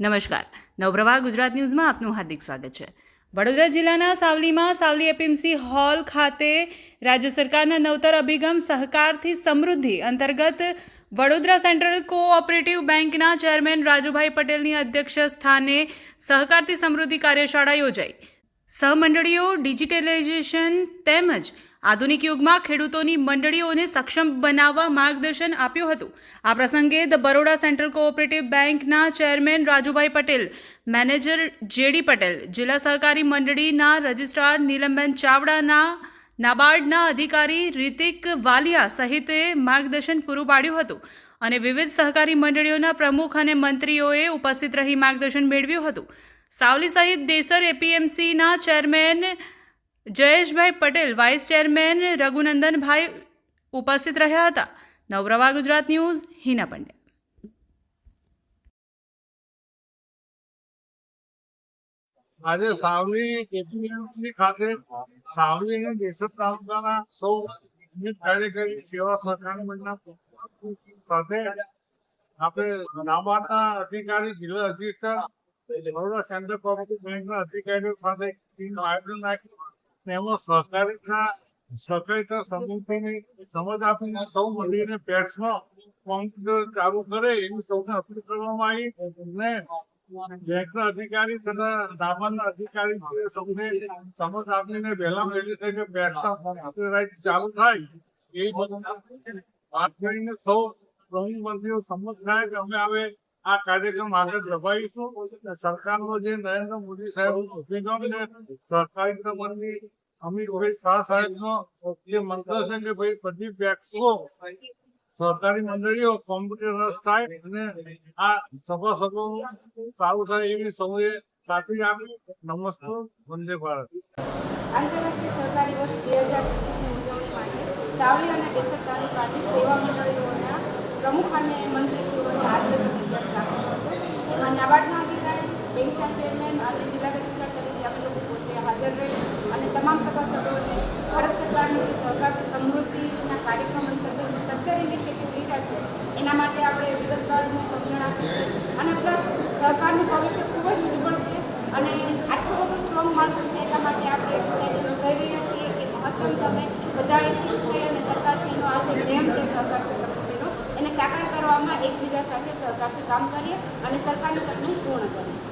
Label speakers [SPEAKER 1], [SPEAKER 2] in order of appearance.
[SPEAKER 1] નમસ્કાર. નવપ્રવાહ ગુજરાત ન્યૂઝમાં આપનું હાર્દિક સ્વાગત છે. વડોદરા જિલ્લાના સાવલીમાં સાવલી એપીએમસી હોલ ખાતે રાજ્ય સરકારના નવતર અભિગમ સહકારથી સમૃદ્ધિ અંતર્ગત વડોદરા સેન્ટ્રલ કોઓપરેટિવ બેંકના ચેરમેન રાજુભાઈ પટેલની અધ્યક્ષ સ્થાને સહકારથી સમૃદ્ધિ કાર્યશાળા યોજાઈ. સહમંડળીઓ ડિજિટલાઇઝેશન તેમજ આધુનિક યુગમાં ખેડૂતોની મંડળીઓને સક્ષમ બનાવવા માર્ગદર્શન આપ્યું હતું. આ પ્રસંગે ધ બરોડા સેન્ટ્રલ કોઓપરેટિવ બેંકના chairman Rajubhai Patel, manager JD Patel, જિલ્લા સહકારી મંડળીના રજિસ્ટ્રાર નીલમબેન ચાવડાના, નાબાર્ડના અધિકારી રિતિક વાલિયા સહિતે માર્ગદર્શન પૂરું પાડ્યું હતું અને વિવિધ સહકારી મંડળીઓના પ્રમુખ અને મંત્રીઓએ ઉપસ્થિત રહી માર્ગદર્શન મેળવ્યું હતું. સાવલી સહિત Desar એપીએમસીના chairman Jayeshbhai Patel, vice chairman Raghunandanbhai ઉપસ્થિત રહ્યા હતા. નવરવા ગુજરાત ન્યૂઝ, હિના પંડ્યા.
[SPEAKER 2] આજે સાવલી એપીએમસી ખાતે સાવલી અને દેશર તાલુકાના સૌ કાર્યકારી સેવા સહકાર મંડળના સાથે આપણે નાબાર્ડના અધિકારી, જિલ્લા અધિક્ષક, બરોડા સેન્ટ્રલ કોઓપરેટિવ બેંકના અધિકારીઓ સાથે આયોજન રાખ્યું. તેમાં સહકારીતા સહકારિતા સમિતિની સમજ આપીને સૌ મળીને પેટ્સનો કોમ્પ્યુટર ચાલુ કરે એવી સૌને અપીલ કરવામાં આવી અને બેંકના અધિકારી તથા દામણના અધિકારી શ્રીએ સૌને સમજ આપીને વહેલા વહેલી તકે બેંકના કોમ્પ્યુટરાઇઝ ચાલુ થાય એ બધું વાત કરીને સૌ પ્રમુખ મંત્રીઓ સંમત થાય કે અમે હવે આ કાર્યક્રમ આગળ દબાવીશું સરકારનો જે નરેન્દ્ર મોદી સાહેબ અભિગમ છે, સરકારી સંબંધી અમિતભાઈ શાહ સાહેબનો જે મંત્ર છે કે ભાઈ બધી બેંકો સહકારી મંડળીઓ કોમ્પ્યુટરસ થાય અને આ સભાસદોનું સારું થાય એવી સૌએ ખાતરી આપી. નમસ્તો, વંદે ભારત.
[SPEAKER 3] આંતરરાષ્ટ્રીય સહકારી વર્ષ બે હજાર પચીસની ઉજવણી માટે સાવલી અને દેસર તાલુકાની સેવા મંડળીઓના પ્રમુખ અને મંત્રીશ્રીઓની હતો. એમાં નાબાર્ડના અધિકારી, બેંકના ચેરમેન અને જિલ્લા રજિસ્ટ્રાર તરીકે અમે લોકો પોતે હાજર રહી અને તમામ સભાસદોને ભારત સરકારની જે સહકાર સમૃદ્ધિના કાર્યક્રમ અંતર્ગત જે સત્તર ઇનિશિયેટિવ લીધા છે, એના માટે આપણે વિગતવાર સમજણ આપી છે. અને પ્લસ સહકારનું ભવિષ્ય ખૂબ જ ઉજ્જવળ છે અને આટલું બધું સ્ટ્રોંગ માળખું છે, એટલા માટે આપણે સોસાયટીમાં કહી રહ્યા છીએ કે મહત્તમ તમે બધા એકઠી થઈ અને સરકારશ્રીનો આ જે નિયમ છે સાકાર કરવામાં એકબીજા સાથે સહકારથી કામ કરીએ અને સરકારનું સપનું પૂર્ણ કરીએ.